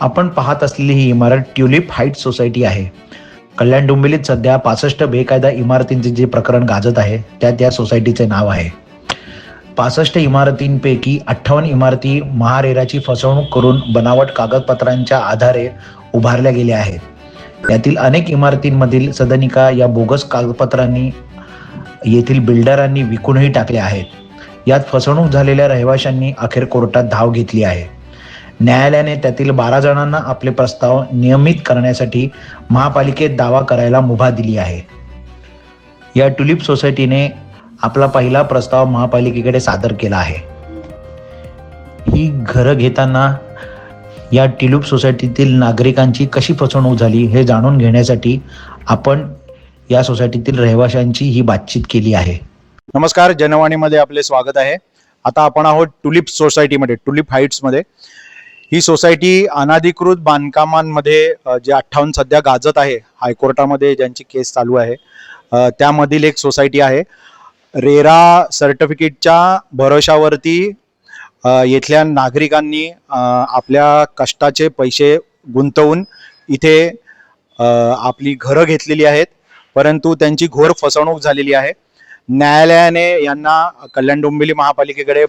आपण पाहत असलेली ही इमारत ट्युलिप हाईट सोसायटी आहे. कल्याण डोंबिवलीत सध्या पासष्ट बेकायदा इमारतींचे जे प्रकरण गाजत आहे त्यात या सोसायटीचे नाव आहे. पासष्ट इमारतींपैकी अठ्ठावन्न इमारती महारेराची फसवणूक करून बनावट कागदपत्रांच्या आधारे उभारल्या गेल्या आहेत. यातील अनेक इमारतींमधील सदनिका या बोगस कागदपत्रांनी येथील बिल्डरांनी विकूनही टाकल्या आहेत. यात फसवणूक झालेल्या रहिवाशांनी अखेर कोर्टात धाव घेतली आहे. न्यायालयाने त्यातील बारा जणांना आपले प्रस्ताव नियमित करण्यासाठी महापालिकेत दावा करायला मुभा दिली आहे. या टुलिप सोसायटीने आपला पहिला प्रस्ताव महापालिकेकडे सादर केला आहे. ही घरं घेताना या ट्युलिप सोसायटीतील नागरिकांची कशी फसवणूक झाली हे जाणून घेण्यासाठी आपण या सोसायटीतील रहिवाशांची ही बातचीत केली आहे. नमस्कार जनवाणीमध्ये आपले स्वागत आहे. आता आपण आहोत टुलिप सोसायटीमध्ये टुलिप हाईट्समध्ये ही सोसायटी अनाधिकृत बांधकामांमध्ये जे अठ्ठावन्न सध्या गाजत आहे हायकोर्टामध्ये ज्यांची केस चालू आहे त्यामधील एक सोसायटी आहे. रेरा सर्टिफिकेटच्या भरोशावरती येथल्या नागरिकांनी आपल्या कष्टाचे पैसे गुंतवून इथे आपली घरं घेतलेली आहेत परंतु त्यांची घोर फसवणूक झालेली आहे. न्यायालयाने यांना कल्याण डोंबिवली महापालिकेकडे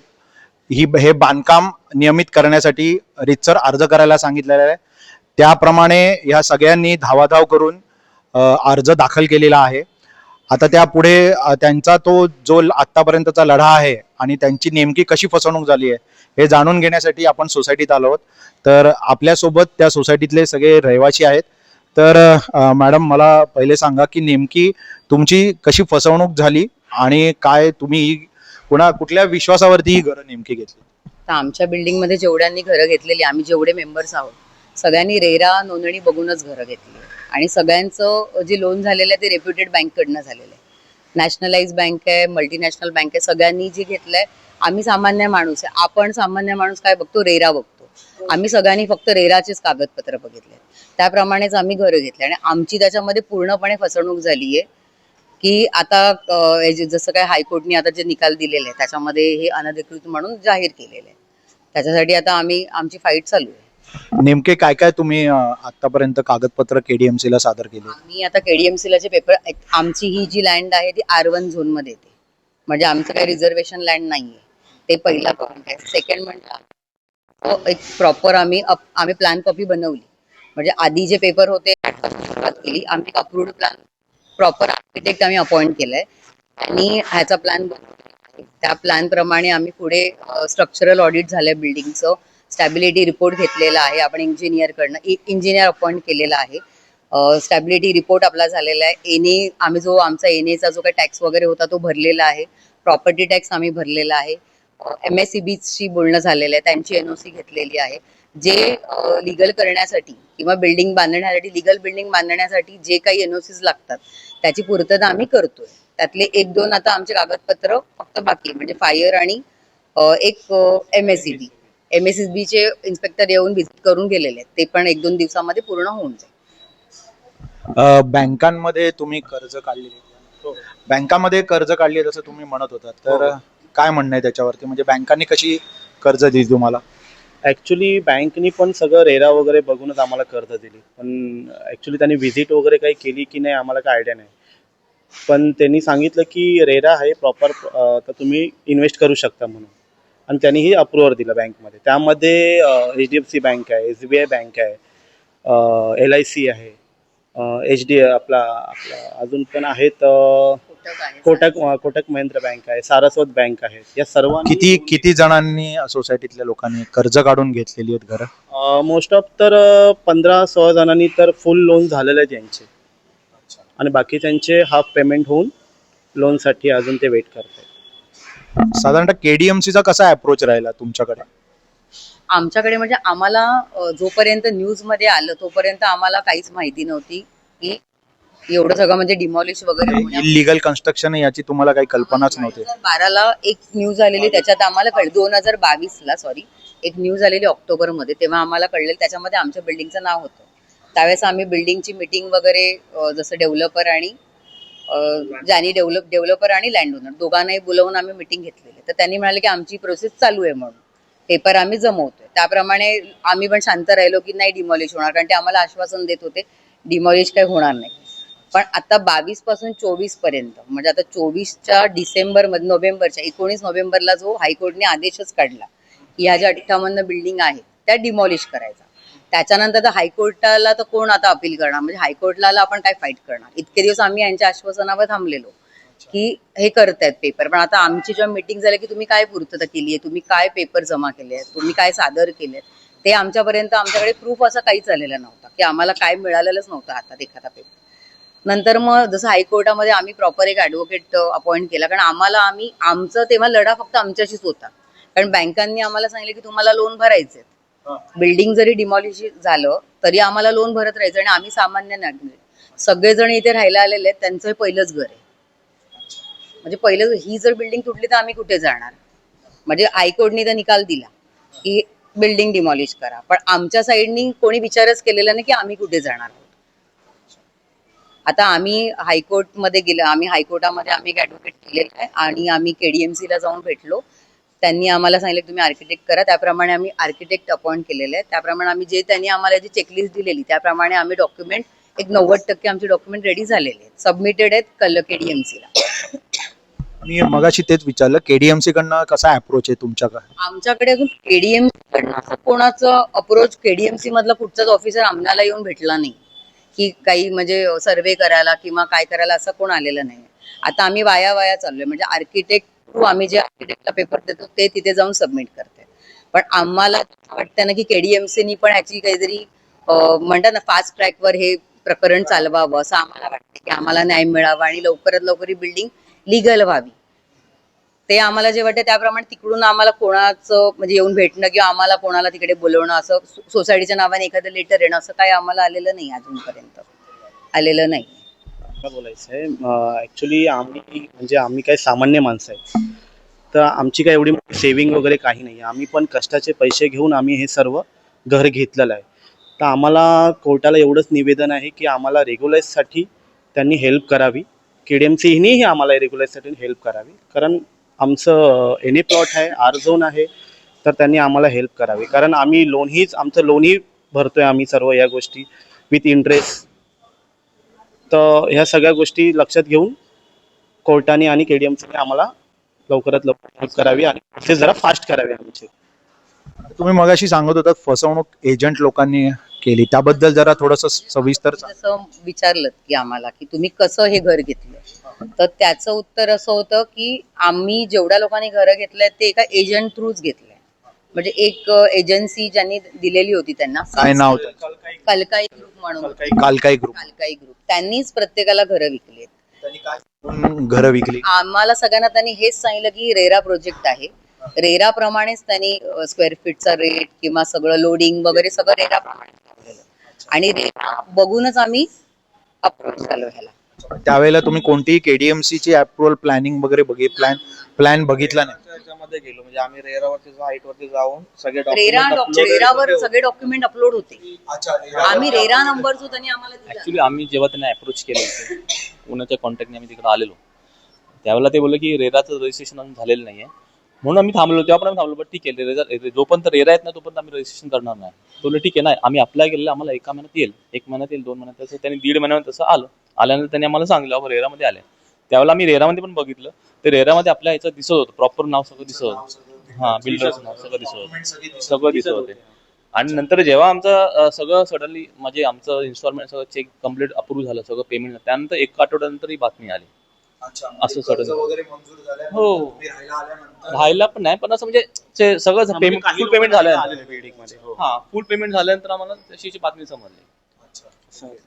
ही हे बांधकाम नियमित करण्यासाठी रितसर अर्ज करायला सांगितलेला आहे. त्याप्रमाणे या सगळ्यांनी धावाधाव करून अर्ज दाखल केलेला आहे. आता त्या पुढे त्यांचा तो जो आतापर्यंतचा लढा आहे आणि त्यांची नेमकी कशी फसवणूक झाली आहे हे जाणून घेण्यासाठी आपण सोसायटीत आलो आहोत. तर आपल्यासोबत त्या सोसायटीतले सगळे रहिवासी आहेत. तर मॅडम मला पहिले सांगा की नेमकी तुमची कशी फसवणूक झाली आणि काय तुम्ही ही कुणा कुठल्या विश्वासावरती ही घरं नेमकी घेतली? तर आमच्या बिल्डिंगमध्ये जेवढ्यांनी घरं घेतलेली आम्ही जेवढे मेंबर्स आहोत सगळ्यांनी रेरा नोंदणी बघूनच घरं घेतली. आणि सगळ्यांचं जे लोन झालेलं आहे ते रेप्युटेड बँककडनं झालेलं आहे. नॅशनलाइज बँक आहे मल्टीनॅशनल बँक आहे सगळ्यांनी जे घेतलंय आम्ही सामान्य माणूस आहे. आपण सामान्य माणूस काय बघतो? रेरा बघतो. आम्ही सगळ्यांनी फक्त रेराचेच कागदपत्र बघितले त्याप्रमाणेच आम्ही घरं घेतली आणि आमची त्याच्यामध्ये पूर्णपणे फसवणूक झाली आहे की आता हे जसं काय हायकोर्टने आता जे निकाल दिलेले आहे त्याच्यामध्ये हे अनधिकृत म्हणून जाहीर केलेलं आहे त्याच्यासाठी आता आम्ही आमची फाईट चालू आहे. नेमके काय काय तुम्ही आतापर्यंत कागदपत्र केडीएमसी ला सादर केले? आम्ही आता केडीएमसीला जे पेपर आमची ही जी लँड आहे ती आर वन झोनमध्ये येते. म्हणजे आमचं काही रिझर्वेशन लँड नाहीये. ते पहिला पॉईंट आहे. सेकंड म्हणजे एक प्रॉपर आम्ही आम्ही प्लॅन कॉपी बनवली. म्हणजे आधी जे पेपर होते केली. आम्ही अप्रूव्ड प्लॅन प्रॉपर आर्किटेक्ट आम्ही अपॉइंट केलाय. आणि ह्याचा प्लॅन त्या प्लॅन प्रमाणे आम्ही पुढे स्ट्रक्चरल ऑडिट झालंय बिल्डिंगचं स्टॅबिलिटी रिपोर्ट घेतलेला आहे. आपण इंजिनियर कडनं इंजिनियर अपॉइंट केलेला आहे. स्टॅबिलिटी रिपोर्ट आपला झालेला आहे. एनए आम्ही जो आमचा एन एचा जो काही टॅक्स वगैरे होता तो भरलेला आहे. प्रॉपर्टी टॅक्स आम्ही भरलेला आहे. एम एस सी बीची बोलणं झालेलं आहे. त्यांची एनओसी घेतलेली आहे. जे लीगल करण्यासाठी किंवा बिल्डिंग बांधण्यासाठी लिगल बिल्डिंग बांधण्यासाठी जे काही एनओसीज लागतात त्याची पूर्तता आम्ही करतोय. त्यातले एक दोन आता आमचे कागदपत्र फक्त बाकी. म्हणजे फायर आणि एक M S C B M S C बीचे इन्स्पेक्टर येऊन व्हिजिट करून गेलेले आहेत. ते पण एक दोन दिवसामध्ये पूर्ण होऊन जाईल. अ, बँकांमध्ये तुम्ही कर्ज काढलेले बँकामध्ये कर्ज काढले जसं तुम्ही म्हणत होता. तर काय म्हणणं आहे त्याच्यावरती? म्हणजे बँकांनी कशी कर्ज दिली तुम्हाला? ॲक्च्युली बँकनी पण सगळं रेरा वगैरे बघूनच आम्हाला कर्ज दिली. पण ॲक्च्युली त्यांनी व्हिजिट वगैरे काही केली की नाही आम्हाला काय आयडिया नाही. पण त्यांनी सांगितलं की रेरा आहे प्रॉपर तर तुम्ही इन्व्हेस्ट करू शकता म्हणून. आणि त्यांनीही ही दिलं बँकमध्ये त्यामध्ये H D F C bank आहे एस बी आय बँक आहे एल आय सी आहे एच डी आपला आपला अजून पण आहेत कोटक आहे कोटक कोटक महिंद्रा बँक आहे सारस्वत बँक आहे. या सर्वांनी किती किती जणांनी सोसायटीतल्या लोकांनी कर्ज काढून घेतलेली आहेत घरं? मोस्ट ऑफ तर पंधरा सोळा जणांनी तर फुल लोन झालेले आहेत यांचे आणि बाकी त्यांचे हाफ पेमेंट होऊन लोनसाठी अजून ते वेट करतात साधारणतः केडीएमसीचा कसा अप्रोच राहिला तुमच्याकडे? आमच्याकडे म्हणजे आम्हाला अ, जोपर्यंत न्यूजमध्ये आलं तोपर्यंत आम्हाला काहीच माहिती नव्हती की एवढं सगळं म्हणजे डिमॉलिश वगैरे होण्यापूर्वी. इलिगल कन्स्ट्रक्शन याची तुम्हाला काही कल्पनाच नव्हती. 2012 एक न्यूज आलेली त्याच्यात आम्हाला कळलं दोन हजार बावीस ला सॉरी एक न्यूज आलेली ऑक्टोबरमध्ये तेव्हा आम्हाला कळलेलं त्याच्यामध्ये आमच्या बिल्डिंगचं नाव होतं. त्यावेळेस आम्ही बिल्डिंगची मिटिंग वगैरे अ, जसं डेव्हलपर आणि अ, ज्यांनी डेव्हलप डेव्हलपर आणि लँड ओनर दोघांनाही बोलवून आम्ही मिटिंग घेतलेली. तर त्यांनी म्हणाले की आमची प्रोसेस चालू आहे म्हणून. पेपर आम्ही जमवतोय. त्याप्रमाणे आम्ही पण शांत राहिलो की नाही डिमॉलिश होणार कारण ते आम्हाला आश्वासन देत होते डिमॉलिश काही होणार नाही. पण आता बावीसपासून चोवीसपर्यंत म्हणजे आता चोवीसच्या डिसेंबरमध्ये नोव्हेंबरच्या एकोणीस नोव्हेंबरला जो हायकोर्टने आदेशच काढला की ह्या ज्या अठ्ठावन्न बिल्डिंग आहेत त्या डिमॉलिश करायचा. त्याच्यानंतर तर हायकोर्टाला तर कोण आता अपील करणार? म्हणजे हायकोर्टला आपण काय फाईट करणार? इतके दिवस आम्ही यांच्या आश्वासनावर थांबलेलो की हे करतायत पेपर पण आता आमची जेव्हा मीटिंग झाली की तुम्ही काय पूर्तता केली आहे तुम्ही काय पेपर जमा केले आहेत तुम्ही काय सादर केले ते आमच्यापर्यंत आमच्याकडे प्रूफ असा काहीच आलेला नव्हतं. की आम्हाला काय मिळालेलंच नव्हतं हातात एखादा पेपर नंतर मग जसं हायकोर्टामध्ये आम्ही प्रॉपर एक ॲडव्होकेट अपॉइंट केला. कारण आम्हाला आम्ही आमचं तेव्हा लढा फक्त आमच्याशीच होता. कारण बँकांनी आम्हाला सांगितलं की तुम्हाला लोन भरायचे बिल्डिंग जरी डिमॉलिश झालं तरी आम्हाला लोन भरत राहायचं आणि आम्ही सामान्य नागरिक. सगळेजण इथे राहायला आलेले आहेत त्यांचं हे पहिलंच घर आहे. म्हणजे पहिलं ही जर बिल्डिंग तुटली तर आम्ही कुठे जाणार? म्हणजे हायकोर्टने तर निकाल दिला की बिल्डिंग डिमॉलिश करा. पण आमच्या साईडनी कोणी विचारच केलेला नाही की आम्ही कुठे जाणार? आता आम्ही हायकोर्टमध्ये गेलो आम्ही हायकोर्टामध्ये आम्ही एक ॲडव्होकेट केलेलं आहे आणि आम्ही KDMC ला जाऊन भेटलो. त्यांनी आम्हाला सांगितलं तुम्ही आर्किटेक्ट करा. त्याप्रमाणे आम्ही आर्किटेक्ट अपॉइंट केलेले आहे. त्याप्रमाणे आम्ही जे त्यांनी आम्हाला जी चेकलिस्ट दिलेली त्याप्रमाणे आम्ही डॉक्युमेंट एक नव्वद टक्के आमचे डॉक्युमेंट रेडी झालेले आहेत. सबमिटेड आहेत कल केडीएमसीला मी मगाशी तेच विचारलं केडीएमसी कडनं कसा अप्रोच आहे तुमच्याकडे? आमच्याकडे अजून केडीएमसी कडनं कोणाचं अप्रोच केडीएमसी मधला कुठचाच ऑफिसर आम्हाला येऊन भेटला नाही. की काही म्हणजे सर्वे करायला किंवा काय करायला असं कोण आलेलं नाही आता आम्ही वाया वाया चाललोय. म्हणजे आर्किटेक्ट थ्रू आम्ही जे आर्किटेक्टला पेपर देतो ते तिथे जाऊन सबमिट करते. पण आम्हाला वाटतं ना की केडीएमसीनी पण ह्याची काहीतरी म्हणतात ना फास्ट ट्रॅकवर हे प्रकरण चालवावं असं आम्हाला वाटतं की आम्हाला न्याय मिळावा आणि लवकरात लवकर ही बिल्डिंग लिगल व्हावी. ते आम्हाला जे वाटतं त्याप्रमाणे तिकडून आम्हाला कोणाचं म्हणजे येऊन भेटणं किंवा आम्हाला कोणाला तिकडे बोलवणं असं सोसायटीच्या नावाने एखादं लेटर येणं असं काही आम्हाला आलेलं नाही अजूनपर्यंत. आलेलं नाही. बोलायचंय? बोलायचं आहे ॲक्च्युली आम्ही म्हणजे आम्ही काही सामान्य माणसं आहेत. तर आमची काही एवढी सेविंग वगैरे काही नाही. आम्ही पण कष्टाचे पैसे घेऊन आम्ही हे सर्व घर घेतलेलं आहे. तर आम्हाला कोर्टाला एवढंच निवेदन आहे की आम्हाला रेग्युलाईजसाठी त्यांनी हेल्प करावी. के डी एम सीनीही आम्हाला रेग्युलाईजसाठी हेल्प करावी. कारण आमचं एन ए प्लॉट आहे आर झोन आहे तर त्यांनी आम्हाला हेल्प करावी. कारण आम्ही लोनहीच आमचं लोनही भरतोय आम्ही सर्व या गोष्टी विथ इंटरेस्ट तर ह्या सगळ्या गोष्टी लक्षात घेऊन कोर्टाने आणि के डी एमसीने आम्हाला लवकरात लवकर हेल्प करावी आणि प्रोसेस जरा फास्ट करावी आमची. तुम्ही मगाशी सांगत होतात फसवणूक एजंट लोकांनी केली. त्याबद्दल जरा थोडस सविस्तर विचारलं की आम्हाला की तुम्ही कसं हे घर घेतलं? तर त्याचं उत्तर असं होतं की आम्ही जेवढ्या लोकांनी घरं घेतलंय ते एका एजंट थ्रूच घेतलंय. म्हणजे एक एजन्सी ज्यांनी दिलेली होती त्यांना. काय नाव होतं? कलकाई ग्रुप म्हणून. कालकाई ग्रुप कालकाई ग्रुप त्यांनीच प्रत्येकाला घरं विकली घरं विकली? आम्हाला सगळ्यांना त्यांनी हेच सांगितलं की रेरा प्रोजेक्ट आहे. रेरा प्रमाणेच त्यांनी स्क्वेअर फीटचा रेट किंवा सगळं लोडिंग वगैरे सगळं रेरा प्रमाणे. आणि रेरा बघूनच आम्ही अप्रोच झालो ह्याला त्यावेळेला तुम्ही कोणतीही केडीएमसी ची अप्रुव्हल प्लॅनिंग वगैरे बघित प्लॅन प्लॅन बघितला नाही. त्याच्यामध्ये गेलो. म्हणजे आम्ही रेरावरती हाईट वरती जाऊन सगळे रेरा document डॉक- upload रेरावर. सगळे डॉक्युमेंट अपलोड होते. आम्ही रेरा नंबर जो त्यांनी आम्हाला दिला. ऍक्च्युली आम्ही जेव्हा त्यांना अप्रोच केलं होतं पुण्याच्या कॉन्टॅक्टने आम्ही तिकडे आलेलो. त्यावेळेला ते बोलले की रेराचं रजिस्ट्रेशन अजून झालेलं नाहीये. म्हणून आम्ही थांबलो तेव्हा पण आम्ही थांबलो पण ठीक आहे रे- जोपर्यंत रेरा येत नाही तोपर्यंत आम्ही रजिस्ट्रेशन करणार नाही. तो ठीक आहे ना आम्ही अप्लाय केलेलं आम्हाला एका महिन्यात येईल. एक महिन्यात येईल दोन महिन्यात तसं त्यांनी दीड महिन्यात तसं आलं. आल्यानंतर त्यांनी आम्हाला सांगितलं अहो रेरामध्ये आले. त्यावेळेला आम्ही रेरामध्ये पण बघितलं. ते रेरामध्ये आपल्या ह्याचं दिसत होतं. प्रॉपर नाव सगळं दिसत होतं. हा बिल्डरचं नाव सगळं दिसत होतं. सगळं दिसत होते. आणि नंतर जेव्हा आमचं सगळं सडनली म्हणजे आमचं इन्स्टॉलमेंट सगळं चेक कंप्लीट अप्रूव्ह झालं सगळं पेमेंट त्यानंतर एक आठवड्यानंतर ही बातमी आली. असं सडन हो. राहायला पण नाही पण असं म्हणजे ते सगळं पेमेंट फुल पेमेंट झालं. हो. हा फुल पेमेंट झाल्यानंतर आम्हाला तशी बातमी समजली.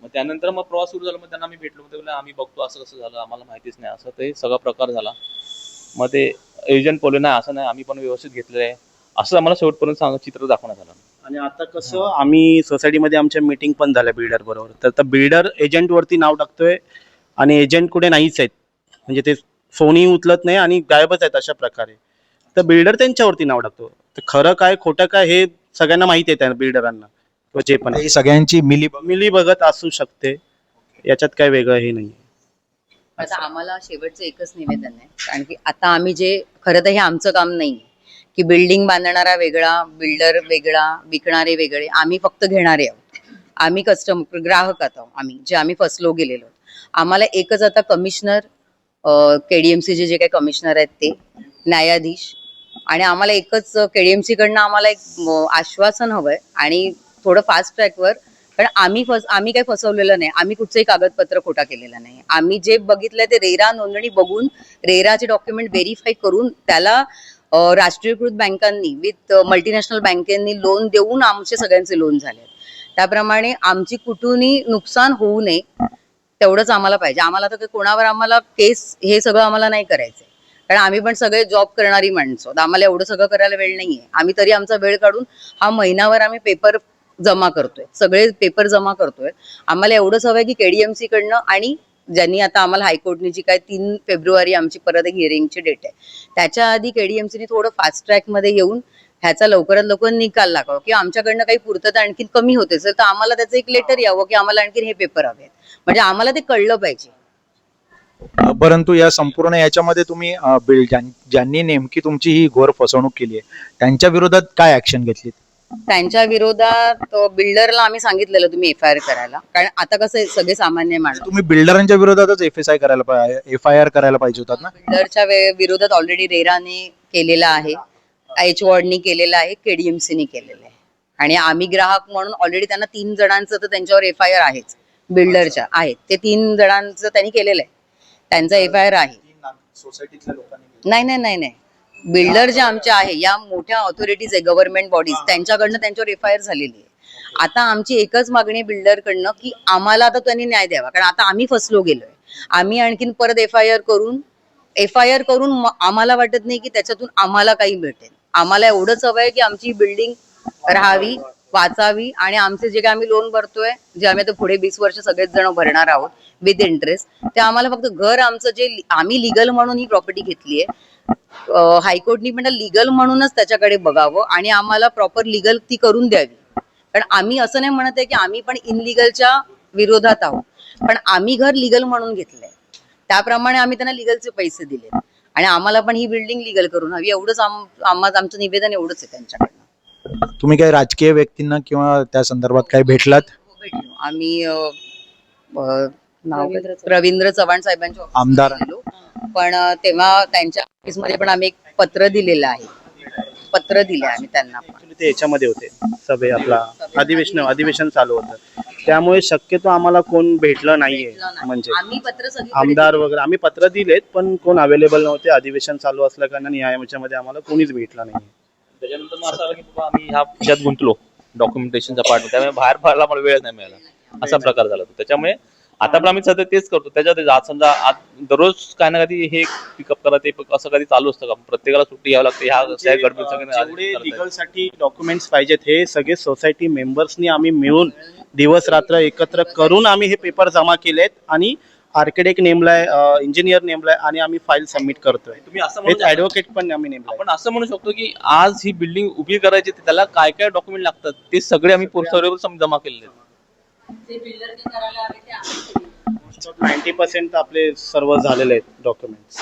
मग त्यानंतर मग प्रवास सुरू झाला मग त्यांना आम्ही भेटलो ते बोलले, आम्ही बघतो असं कसं झालं आम्हाला माहितीच नाही. असं ते सगळा प्रकार झाला. मग ते एजंट बोलले नाही असं नाही आम्ही पण व्यवस्थित घेतलेलं आहे. असं आम्हाला शेवटपर्यंत सांग चित्र दाखवण्यात आलं. आणि आता कसं आम्ही सोसायटीमध्ये आमच्या मीटिंग पण झाल्या बिल्डर बरोबर. तर बिल्डर एजंट वरती नाव टाकतोय आणि एजंट कुठे नाहीच आहेत. म्हणजे ते फोनही उचलत नाही आणि गायबच आहेत अशा प्रकारे. तर बिल्डर त्यांच्यावरती नाव टाकतो. तर खरं काय खोटं काय हे सगळ्यांना माहिती आहे त्या बिल्डरांना. किंवा जे पण आहे. ही सगळ्यांची मिली मिली बघत असू शकते. याच्यात काय वेगळं हे नाही आता आम्हाला शेवटचं एकच निवेदन आहे. कारण की आता आम्ही जे खरं तर हे आमचं काम नाही की बिल्डिंग बांधणारा वेगळा बिल्डर वेगळा विकणारे वेगळे आम्ही फक्त घेणारे आहोत. आम्ही कस्टमर ग्राहक आहोत आम्ही जे आम्ही फसलो गेलेलो आहोत. आम्हाला एकच आता कमिशनर केडीएमसीचे जे काही कमिशनर आहेत ते न्यायाधीश. आणि आम्हाला एकच केडीएमसी कडनं आम्हाला एक आश्वासन हवंय. आणि थोडं फास्ट ट्रॅकवर कारण आम्ही फस आम्ही काही फसवलेलं नाही. आम्ही कुठचंही कागदपत्र खोटा केलेलं नाही. आम्ही जे बघितलंय ते रेरा नोंदणी बघून रेराचे डॉक्युमेंट व्हेरीफाय करून त्याला राष्ट्रीयकृत बँकांनी विथ मल्टीनॅशनल बँकेंनी लोन देऊन आमचे सगळ्यांचे लोन झाले त्याप्रमाणे आमची कुठूनही नुकसान होऊ नये तेवढंच आम्हाला पाहिजे. आम्हाला तर कोणावर आम्हाला केस हे सगळं आम्हाला नाही करायचंय. कारण आम्ही पण सगळे जॉब करणारी माणसं. तर आम्हाला एवढं सगळं करायला वेळ नाहीये. आम्ही तरी आमचा वेळ काढून हा महिनाभर आम्ही पेपर जमा करतोय. सगळे पेपर जमा करतोय. आम्हाला एवढंच हवंय की केडीएमसी कडनं आणि ज्यांनी आता आम्हाला हायकोर्टने जी काय तीन फेब्रुवारी आमची परत एक हिअरिंगची डेट आहे. त्याच्या आधी केडीएमसीने थोडं फास्ट ट्रॅकमध्ये येऊन ह्याचा लवकरात लवकर निकाल लागावा. किंवा आमच्याकडनं काही पूर्तता आणखी कमी होते असेल तर आम्हाला त्याचं एक लेटर यावं की आम्हाला आणखीन हे पेपर हवेत म्हणजे आम्हाला ते कळलं पाहिजे. परंतु या संपूर्ण याच्यामध्ये तुम्ही ज्यांनी नेमकी तुमची ही घोर फसवणूक केली आहे त्यांच्या विरोधात काय ऍक्शन घेतली? त्यांच्या विरोधात बिल्डरला आम्ही सांगितलेलं तुम्ही एफ आय आर करायला. कारण आता कसं सगळे सामान्य माणूस. तुम्ही बिल्डरांच्या विरोधातच एफ एस आय करायला एफ आय आर करायला पाहिजे होतात ना? बिल्डरच्या विरोधात ऑलरेडी रेराने केलेला आहे. एच वॉर्डनी केलेला आहे केडीएमसीने केलेलं आहे. आणि आम्ही ग्राहक म्हणून ऑलरेडी त्यांना तीन जणांचं तर त्यांच्यावर एफ आय आर आहेच. बिल्डरच्या आहेत. ते तीन जणांचं त्यांनी केलेलं आहे. त्यांचा एफ आय आर आहे सोसायटीतल्या लोकांनी नाही नाही नाही नाही. बिल्डर जे आमचे आहे या मोठ्या ऑथॉरिटीज आहे गव्हर्नमेंट बॉडीज त्यांच्याकडनं त्यांच्यावर एफ आय आर झालेली आहे. आता आमची एकच मागणी बिल्डरकडनं की आम्हाला आता त्यांनी न्याय द्यावा. कारण आता आम्ही फसलो गेलोय. आम्ही आणखीन परत एफ आय आर करून एफ आय आर करून आम्हाला वाटत नाही की त्याच्यातून आम्हाला काही भेटेल आम्हाला एवढंच हवंय की आमची बिल्डिंग राहावी. वाचावी आणि आमचे जे काय आम्ही लोन भरतोय जे आम्ही आता पुढे वीस वर्ष सगळेच जण भरणार आहोत विथ इंटरेस्ट ते आम्हाला फक्त घर आमचं जे आम्ही लिगल म्हणून ही प्रॉपर्टी घेतली आहे. हायकोर्टनी पण लिगल म्हणूनच त्याच्याकडे बघावं आणि आम्हाला प्रॉपर लिगल ती करून द्यावी. कारण आम्ही असं नाही म्हणत आहे की आम्ही पण इनलिगलच्या विरोधात आहोत. पण आम्ही घर लिगल म्हणून घेतलंय. त्याप्रमाणे आम्ही त्यांना लिगलचे पैसे दिले आणि आम्हाला पण ही बिल्डिंग लिगल करून हवी. एवढंच आम- आमचं निवेदन एवढंच आहे त्यांच्याकडनं. तुम्ही काही राजकीय व्यक्तींना किंवा त्या संदर्भात काही भेटलात? भेटलो आम्ही अ, अ, नाव काय? रवींद्र चव्हाण. साहेबांच्या आमदार. मध्ये. पण अ, तेव्हा त्यांच्या ऑफिसमध्ये पण आम्ही एक पत्र दिलेलं आहे. पत्र दिले आम्ही त्यांना पण. Actually ते याच्यामध्ये होते. सभे आपला अधिवेशन अधिवेशन चालू होतं. त्यामुळे शक्यतो आम्हाला कोण भेटलं नाहीये. म्हणजे आम्ही पत्र सगळीकडे आमदार वगैरे आम्ही पत्र दिलेत पण कोण अवेलेबल नव्हते. अधिवेशन चालू असल्या कारणाने या याच्यामध्ये आम्हाला कोणीच भेटलं नाही त्याच्यानंतर मग असं आलं की बाबा आम्ही ह्या ह्याच्यात गुंतलो. डॉक्युमेंटेशनचा पार्ट त्यामुळे बाहेर पडायला मला वेळ नाही मिळाला. असा प्रकार झाला तो त्याच्यामुळे आता पण आम्ही सध्या तेच करतो. त्याच्यात आज समजा आज दररोज काय ना काही हे पिकअप करा ते असं कधी चालू असतं का? प्रत्येकाला सुट्टी घ्यावी लागते. ह्या गडबड जेवढे सगळे लिगलसाठी डॉक्युमेंट्स पाहिजेत हे सगळे सोसायटी मेंबर्सनी आम्ही मिळून दिवस रात्र एकत्र करून आम्ही हे पेपर जमा केलेत आणि आर्किटेक्ट नेमलाय इंजिनियर नेमलाय आणि आम्ही फाईल सबमिट करतोय. तुम्ही असं म्हणू विथ शकता- ऍडव्होकेट पण आम्ही नेमलाय. आपण असं म्हणू शकतो की आज ही बिल्डिंग उभी करायची त्याला काय काय डॉक्युमेंट लागतात ते सगळे आम्ही सर्व जमा केलेले आहेत. जे builder ने करायला हवे ते आम्ही केले. नाईन्टी पर्सेंट आपले सर्व झालेले आहेत डॉक्युमेंट्स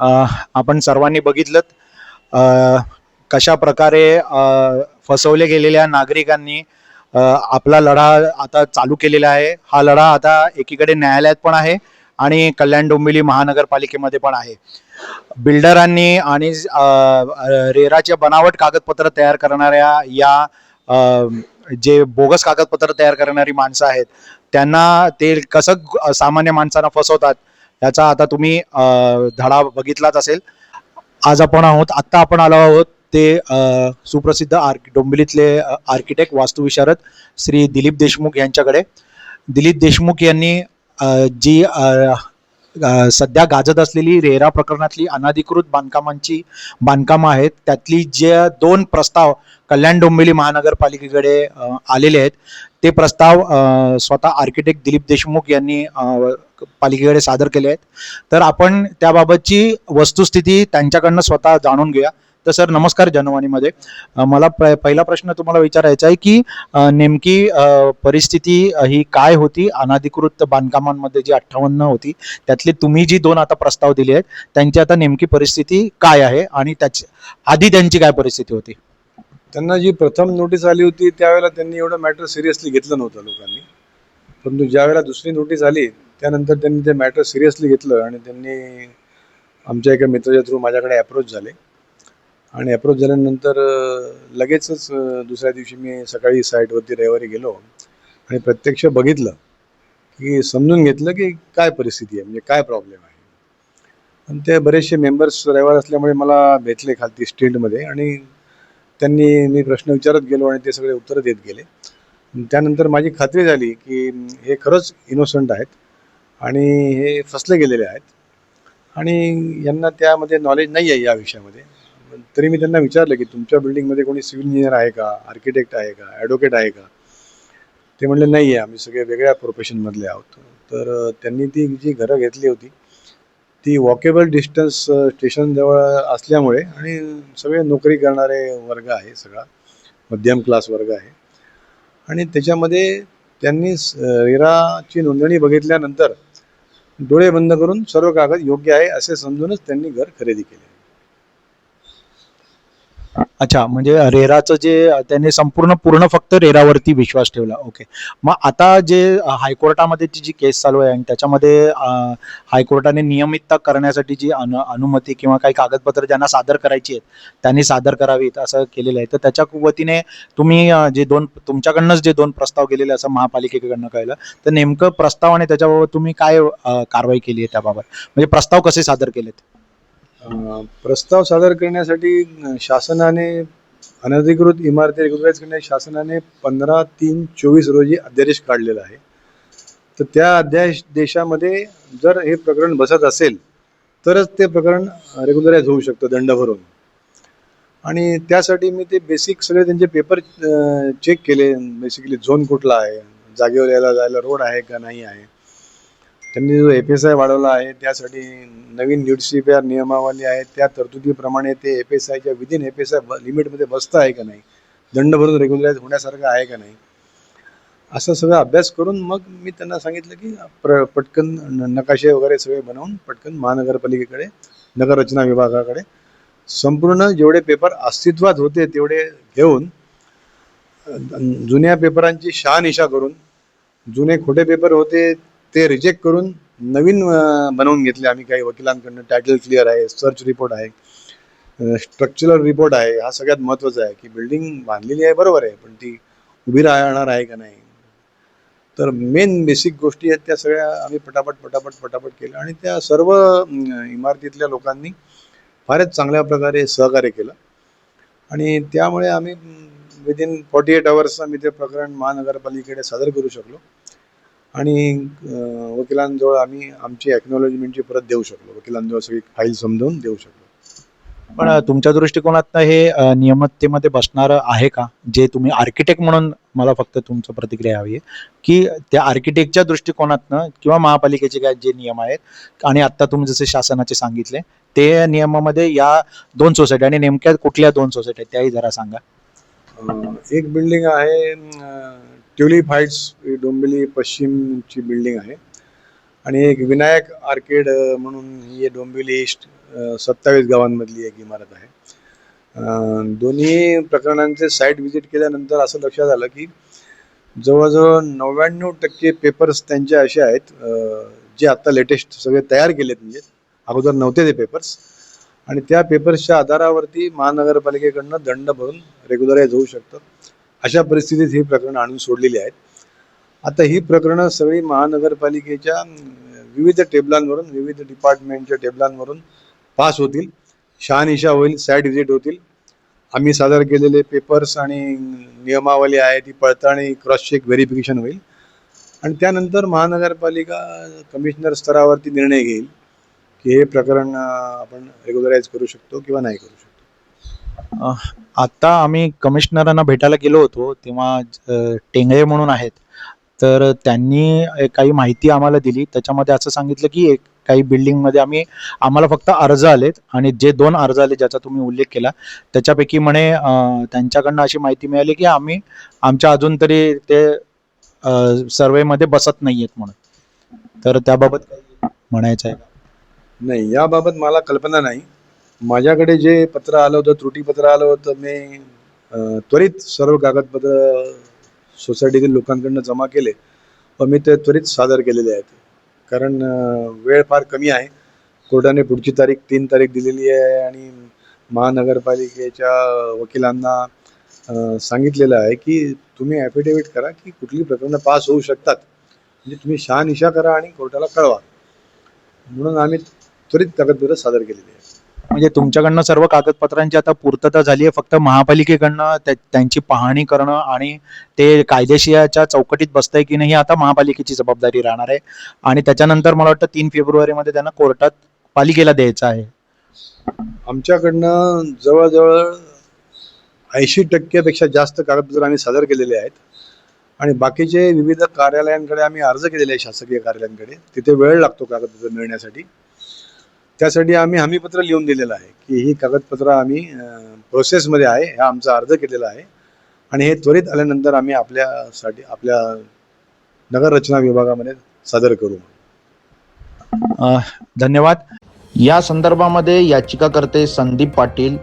अ, आपण सर्वांनी बघितलं कशा प्रकारे अ, फसवले गेलेल्या नागरिकांनी आपला लढा आता चालू केलेला आहे. हा लढा आता एकीकडे न्यायालयात पण आहे आणि कल्याण डोंबिवली महानगरपालिकेमध्ये पण आहे. बिल्डरांनी आणि रेराचे बनावट कागदपत्र तयार करणाऱ्या या जे बोगस कागदपत्र तयार करणारी माणसं आहेत त्यांना ते कसं सामान्य माणसांना फसवतात याचा आता तुम्ही धडा बघितलाच असेल. आज आपण आहोत आत्ता आपण आलो आहोत ते सुप्रसिद्ध आर्क डोंबिवलीतले आर्किटेक्ट वास्तुविशारद श्री दिलीप देशमुख यांच्याकडे. दिलीप देशमुख यांनी जी सध्या गाजत असलेली रेरा प्रकरणातली अनाधिकृत बांधकामांची बांधकामं आहेत त्यातली जे दोन प्रस्ताव कल्याण डोंबिवली महानगरपालिकेकडे आलेले आहेत ते प्रस्ताव स्वतः आर्किटेक्ट दिलीप देशमुख यांनी पालिकेकडे सादर केले आहेत. तर आपण त्याबाबतची वस्तुस्थिती त्यांच्याकडनं स्वतः जाणून घेऊया. तर सर नमस्कार जनवाणीमध्ये. मला प- पहिला प्रश्न तुम्हाला विचारायचा आहे की नेमकी परिस्थिती ही काय होती? अनाधिकृत बांधकामांमध्ये जी अठ्ठावन्न होती त्यातली तुम्ही जी दोन आता प्रस्ताव दिले आहेत त्यांची आता नेमकी परिस्थिती काय आहे आणि त्याची आधी त्यांची काय परिस्थिती होती? त्यांना जी प्रथम नोटीस आली होती त्यावेळेला त्यांनी एवढं मॅटर सिरियसली घेतलं नव्हतं लोकांनी. परंतु ज्यावेळेला दुसरी नोटीस आली त्यानंतर त्यांनी ते मॅटर सिरियसली घेतलं आणि त्यांनी आमच्या एका मित्राच्या थ्रू माझ्याकडे अप्रोच झाले. आणि अप्रोच झाल्यानंतर लगेचच दुसऱ्या दिवशी मी सकाळी साईटवरती रविवारी गेलो आणि प्रत्यक्ष बघितलं की समजून घेतलं की काय परिस्थिती आहे म्हणजे काय प्रॉब्लेम आहे. आणि ते बरेचसे मेंबर्स रविवार असल्यामुळे मला भेटले खालती स्टेटमध्ये आणि त्यांनी मी प्रश्न विचारत गेलो आणि ते सगळे उत्तरं देत गेले. त्यानंतर माझी खात्री झाली की हे खरंच इनोसंट आहेत आणि हे फसले गेलेले आहेत. आणि यांना त्यामध्ये नॉलेज नाही आहे या विषयामध्ये. तरी मी त्यांना विचारलं की तुमच्या बिल्डिंगमध्ये कोणी सिव्हिल इंजिनियर आहे का? आर्किटेक्ट आहे का? ॲडव्होकेट आहे का? ते म्हणले नाही आहे आम्ही सगळे वेगळ्या प्रोफेशनमधले आहोत. तर त्यांनी ती जी घरं घेतली होती ती वॉकेबल डिस्टन्स स्टेशनजवळ असल्यामुळे आणि सगळे नोकरी करणारे वर्ग आहे सगळा मध्यम क्लास वर्ग आहे. आणि त्याच्यामध्ये त्यांनी रेराची नोंदणी बघितल्यानंतर डोळे बंद करून सर्व कागद योग्य आहे असे समजूनच त्यांनी घर खरेदी केले. अच्छा म्हणजे रेराचं जे त्याने संपूर्ण पूर्ण फक्त रेरावरती विश्वास ठेवला. ओके मग आता जे हायकोर्टामध्ये ती जी केस चालू आहे आणि त्याच्यामध्ये हायकोर्टाने नियमितता करण्यासाठी जी अनु अनुमती किंवा काही कागदपत्र ज्यांना सादर करायची आहेत त्यांनी सादर करावीत असं केलेलं आहे. तर त्याच्या वतीने तुम्ही जे दोन तुमच्याकडनंच जे दोन प्रस्ताव गेलेले असं महापालिकेकडनं कळलं तर नेमकं प्रस्ताव आणि त्याच्याबाबत तुम्ही काय कारवाई केली आहे त्याबाबत? म्हणजे प्रस्ताव कसे सादर केलेत? प्रस्ताव सादर करण्यासाठी शासनाने अनधिकृत इमारती रेग्युलराईज करण्यासाठी शासनाने पंधरा तीन चोवीस रोजी अध्यादेश काढलेला आहे. तर त्या अध्यादेश देशामध्ये जर हे प्रकरण बसत असेल तरच ते प्रकरण रेग्युलराईज होऊ शकतं दंड भरून आणि त्यासाठी मी ते बेसिक सगळे त्यांचे पेपर चेक केले. बेसिकली झोन कुठला आहे? जागेवर यायला जायला रोड आहे का नाही आहे? त्यांनी जो एफ एस आय वाढवला आहे त्यासाठी नवीन न्यूड या आर नियमावली आहे त्या तरतुदीप्रमाणे ते एफ एस आयच्या विदिन एफ एस आय लिमिटमध्ये बसतं आहे का नाही? दंड भरून रेग्युलराईज होण्यासारखं आहे का नाही? असा सगळा अभ्यास करून मग मी त्यांना सांगितलं की प्र पटकन न- नकाशे वगैरे सगळे बनवून पटकन महानगरपालिकेकडे नगररचना विभागाकडे संपूर्ण जेवढे पेपर अस्तित्वात होते तेवढे घेऊन जुन्या पेपरांची शहानिशा करून जुने खोटे पेपर होते ते रिजेक्ट करून नवीन बनवून घेतले. आम्ही काही वकिलांकडनं टायटल क्लिअर आहे सर्च रिपोर्ट आहे स्ट्रक्चरल रिपोर्ट आहे. हा सगळ्यात महत्त्वाचा आहे की बिल्डिंग बांधलेली आहे बरोबर आहे. पण ती उभी राहणार आहे का नाही? तर मेन बेसिक गोष्टी आहेत त्या सगळ्या आम्ही पटापट पटापट पटापट केल्या आणि त्या सर्व इमारतीतल्या लोकांनी फारच चांगल्या प्रकारे सहकार्य केलं. आणि त्यामुळे आम्ही विदिन फॉर्टी एट आवर्स आम्ही ते प्रकरण महानगरपालिकेकडे सादर करू शकलो. आणि वकिलांजवळ आम्ही आमची ॲक्नॉलॉजमेंटची परत देऊ शकलो. वकिलांजवळ सगळी फाईल समजावून देऊ शकलो. पण तुमच्या दृष्टिकोनातनं हे अ, बसणारं बसणार आहे का? जे तुम्ही आर्किटेक्ट म्हणून मला फक्त तुमचं प्रतिक्रिया हवी आहे. की त्या आर्किटेक्टच्या दृष्टिकोनातनं किंवा महापालिकेचे काय जे नियम आहेत आणि आता तुम्ही जसे शासनाचे सांगितले ते नियमामध्ये या दोन सोसायटी आणि नेमक्या कुठल्या दोन सोसायटी आहेत त्याही जरा सांगा. एक बिल्डिंग आहे ट्युलिप हाईट्स डोंबिवली पश्चिमची बिल्डिंग आहे. आणि एक विनायक आर्केड म्हणून ही डोंबिवली ईस्ट सत्तावीस गावांमधली एक इमारत आहे. दोन्ही प्रकरणांचे साईट व्हिजिट केल्यानंतर असं लक्षात आलं की जवळजवळ नव्याण्णव टक्के पेपर्स त्यांचे असे आहेत जे आत्ता लेटेस्ट सगळे तयार केलेत म्हणजे अगोदर नव्हते ते पेपर्स आणि त्या पेपर्सच्या आधारावरती महानगरपालिकेकडनं दंड भरून रेग्युलराईज होऊ शकतं. अशा परिस्थितीत ही प्रकरणं आणून सोडलेली आहेत. आता ही प्रकरणं सगळी महानगरपालिकेच्या विविध टेबलांवरून विविध डिपार्टमेंटच्या टेबलांवरून पास होतील. शहानिशा होईल सॅड व्हिजिट होतील. आम्ही सादर केलेले पेपर्स आणि नियमावली आहे ती पडताळणी क्रॉस चेक व्हेरिफिकेशन होईल. आणि त्यानंतर महानगरपालिका कमिशनर स्तरावरती निर्णय घेईल की हे प्रकरण आपण रेग्युलराईज करू शकतो किंवा नाही करू शकतो. आता आम्ही कमिशनरांना भेटायला गेलो होतो तेव्हा टेंगळे म्हणून आहेत. तर त्यांनी काही माहिती आम्हाला दिली. त्याच्यामध्ये असं सांगितलं की एक काही बिल्डिंगमध्ये आम्ही आम्हाला फक्त अर्ज आलेत आणि जे दोन अर्ज आले ज्याचा तुम्ही उल्लेख केला त्याच्यापैकी म्हणे त्यांच्याकडनं अशी माहिती मिळाली की आम्ही आमच्या अजून तरी ते सर्वेमध्ये बसत नाही आहेत म्हणून. तर त्याबाबत काही म्हणायचं आहे नाही याबाबत मला कल्पना नाही. माझ्याकडे जे पत्र आलं होतं त्रुटीपत्र आलं होतं मी त्वरित सर्व कागदपत्र सोसायटीतील लोकांकडनं जमा केले. व मी ते त्वरित सादर केलेले आहेत. कारण वेळ फार कमी आहे. कोर्टाने पुढची तारीख तीन तारीख दिलेली आहे आणि महानगरपालिकेच्या वकिलांना सांगितलेलं आहे की तुम्ही ॲफिडेविट करा की कुठली प्रकरणं पास होऊ शकतात. म्हणजे तुम्ही शहानिशा करा आणि कोर्टाला कळवा. म्हणून आम्ही त्वरित कागदपत्र सादर केलेली आहे म्हणजे तुमच्याकडनं सर्व कागदपत्रांची आता पूर्तता झाली आहे. फक्त महापालिकेकडनं त्यांची पाहणी करणं आणि ते कायदेशीरच्या चौकटीत बसतंय की नाही ही आता महापालिकेची जबाबदारी राहणार आहे. आणि त्याच्यानंतर मला वाटतं तीन फेब्रुवारीमध्ये त्यांना कोर्टात पालिकेला द्यायचं आहे. आमच्याकडनं जवळजवळ ऐंशी टक्केपेक्षा जास्त कागदपत्र आम्ही सादर केलेले आहेत. आणि बाकीचे विविध कार्यालयांकडे आम्ही अर्ज केलेले आहे शासकीय कार्यालयांकडे. तिथे वेळ लागतो कागदपत्र मिळण्यासाठी. त्यासाठी आम्ही हमीपत्र लिहून दिलेलं आहे की ही कागदपत्र आम्ही प्रोसेसमध्ये आहे हा आमचा अर्ज केलेला आहे. आणि हे त्वरित आल्यानंतर आम्ही आपल्यासाठी आपल्या नगर रचना विभागामध्ये सादर करू. धन्यवाद. या संदर्भामध्ये याचिकाकर्ते संदीप पाटील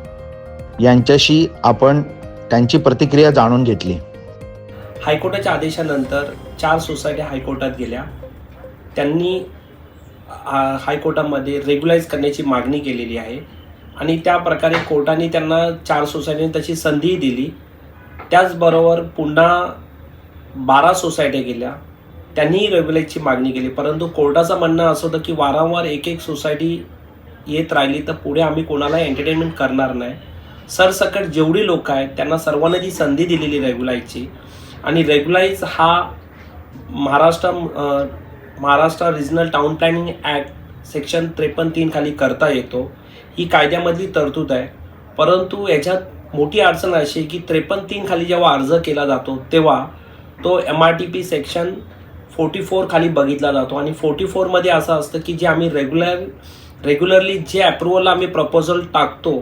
यांच्याशी आपण त्यांची प्रतिक्रिया जाणून घेतली. हायकोर्टाच्या आदेशानंतर चार सोसायट्या हायकोर्टात गेल्या. त्यांनी हायकोर्टामध्ये रेग्युलाइज करण्याची मागणी केलेली आहे. आणि त्या प्रकारे कोर्टाने त्यांना चार सोसायटीने तशी संधीही दिली. त्याचबरोबर पुन्हा बारा सोसायट्या गेल्या. त्यांनीही रेग्युलाइजची मागणी केली. परंतु कोर्टाचं म्हणणं असं होतं की वारंवार एक एक सोसायटी येत राहिली तर पुढे आम्ही कोणाला एंटरटेनमेंट करणार नाही. सरसकट जेवढी लोक आहेत त्यांना सर्वांना जी संधी दिलेली रेग्युलाइजची आणि रेग्युलाइज हा Maharashtra Maharashtra regional town planning act section त्रेपन्न तीन खाली करता येतो. ही कायद्यामधली तरतूद आहे. परंतु याच्यात मोठी अडचण अशी आहे की त्रेपन्न तीन खाली जेव्हा अर्ज केला जातो तेव्हा तो M R T P section forty four खाली बघितला जातो. आणि फोर्टी फोरमध्ये असं असतं की जे आम्ही रेग्युलर रेग्युलरली जे अप्रुव्हलला आम्ही प्रपोजल टाकतो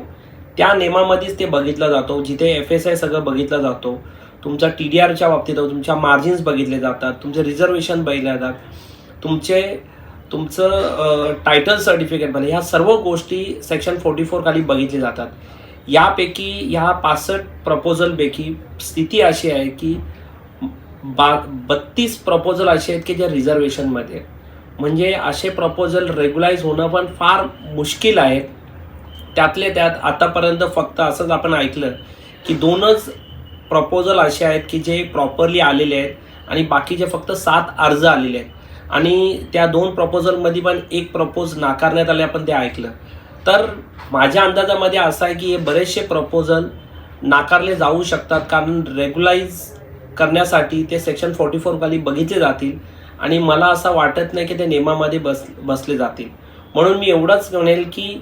त्या नियमामध्येच ते बघितलं जातो. जिथे एफ एस आय सगळं बघितलं जातो. तुमचा टी डी आरच्या बाबतीत तुमच्या मार्जिन्स बघितले जातात. तुमचे रिझर्वेशन बघितले जातात. तुमचे तुमचं टायटल सर्टिफिकेट बने. ह्या सर्व गोष्टी सेक्शन फोर्टी फोर खाली बघितले जातात. यापैकी ह्या पासष्ट प्रपोजलपैकी स्थिती अशी आहे की बा बत्तीस प्रपोजल असे आहेत की जे रिझर्वेशनमध्ये म्हणजे असे प्रपोजल रेग्युलाइज होणं पण फार मुश्किल आहे. त्यातले त्यात आतापर्यंत फक्त असंच आपण ऐकलं की दोनच प्रपोजल असे आहेत की जे प्रॉपरली आलेले आहेत आणि बाकीचे फक्त सात अर्ज आलेले आहेत. आणि त्या दोन प्रपोजलमध्ये पण एक प्रपोज नाकारण्यात आले आपण ते ऐकलं. तर माझ्या अंदाजामध्ये असं आहे की हे बरेचसे प्रपोजल नाकारले जाऊ शकतात कारण रेग्युलाइज करण्यासाठी ते सेक्शन फोर्टी फोर खाली बघितले जातील आणि मला असं वाटत नाही की ते नियमामध्ये बस बसले जातील. म्हणून मी एवढंच म्हणेल की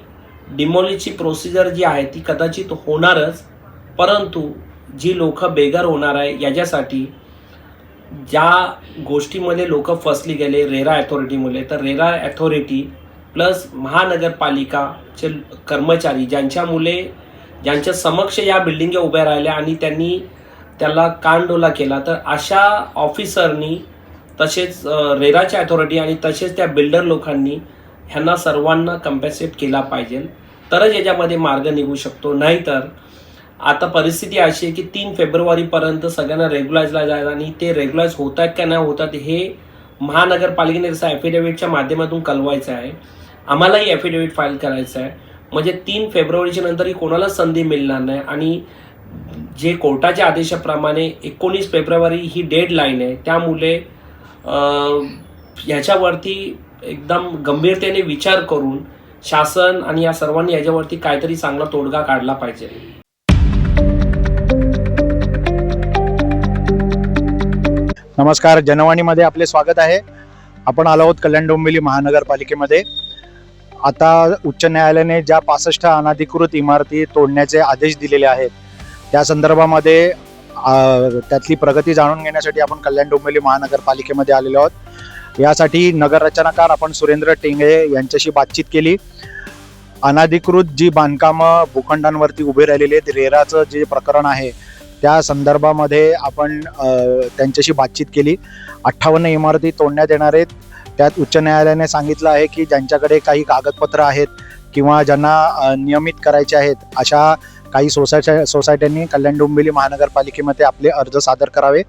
डिमॉलिची प्रोसिजर जी आहे ती कदाचित होणारच परंतु जी लोकं बेघर होणार आहे याच्यासाठी ज्या गोष्टीमध्ये लोक फसली गेले रेरा अथॉरिटीमुळे तर रेरा अथॉरिटी प्लस महानगरपालिकाचे कर्मचारी ज्यांच्यामुळे ज्यांच्या समक्ष या बिल्डिंगा उभ्या राहिल्या आणि त्यांनी त्याला कानडोला केला तर अशा ऑफिसरनी तसेच रेराच्या अथॉरिटी आणि तसेच त्या बिल्डर लोकांनी ह्यांना सर्वांना कम्पॅसेट केला पाहिजे. तरच याच्यामध्ये मार्ग निघू शकतो. नाहीतर आता परिस्थिती अशी आहे की तीन फेब्रुवारीपर्यंत सगळ्यांना रेग्युलाइजला जायला आणि ते रेग्युलाइज होत आहेत का नाही होतात हे महानगरपालिकेने जसं ॲफिडेव्हिटच्या माध्यमातून कळवायचं आहे. आम्हालाही ॲफिडेव्हिट फाईल करायचं आहे. म्हणजे तीन फेब्रुवारीच्या नंतरही कोणालाच संधी मिळणार नाही आणि जे कोर्टाच्या आदेशाप्रमाणे एकोणीस फेब्रुवारी ही डेड लाईन आहे त्यामुळे ह्याच्यावरती एकदम गंभीरतेने विचार करून शासन आणि या सर्वांनी याच्यावरती काहीतरी चांगला तोडगा काढला पाहिजे. नमस्कार जनवाणीमध्ये आपले स्वागत आहे. आपण आलो आहोत कल्याण डोंबिवली महानगरपालिकेमध्ये. आता उच्च न्यायालयाने ज्या पासष्ट अनाधिकृत इमारती तोडण्याचे आदेश दिलेले आहेत त्या संदर्भामध्ये त्यातली प्रगती जाणून घेण्यासाठी आपण कल्याण डोंबिवली महानगरपालिकेमध्ये आलेलो आहोत. यासाठी नगररचनाकार आपण सुरेंद्र टेंगळे यांच्याशी बातचीत केली. अनाधिकृत जी बांधकामं भूखंडांवरती उभे राहिलेली आहेत रेराचं जे प्रकरण आहे त्या संदर्भामध्ये आपण त्यांच्याशी बातचीत केली. अठ्ठावन्न इमारती तोडण्यात येणार आहेत. त्यात उच्च न्यायालयाने सांगितलं आहे की ज्यांच्याकडे काही कागदपत्र आहेत किंवा ज्यांना नियमित करायचे आहेत अशा काही सोसायट्या सोसायट्यांनी कल्याण डोंबिवली महानगरपालिकेमध्ये आपले अर्ज सादर करावे.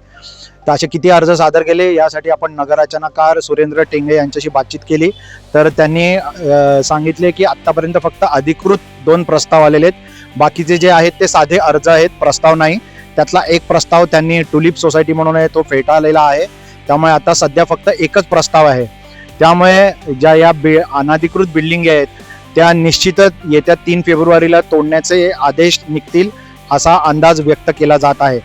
तर असे किती अर्ज सादर केले यासाठी आपण नगररचनाकार सुरेंद्र टेंगे यांच्याशी बातचीत केली. तर त्यांनी सांगितले की आत्तापर्यंत फक्त अधिकृत दोन प्रस्ताव आलेले आहेत. बाकीचे जे आहेत ते साधे अर्ज आहेत प्रस्ताव नाही. त्यातला एक प्रस्ताव त्यांनी टुलिप सोसायटी म्हणून आहे तो फेटाळलेला आहे. त्यामुळे आता सध्या फक्त एकच प्रस्ताव आहे. त्यामुळे ज्या या बि अनाधिकृत बिल्डिंग आहेत त्या निश्चितच येत्या तीन फेब्रुवारीला तोडण्याचे आदेश निघतील असा अंदाज व्यक्त केला जात आहे.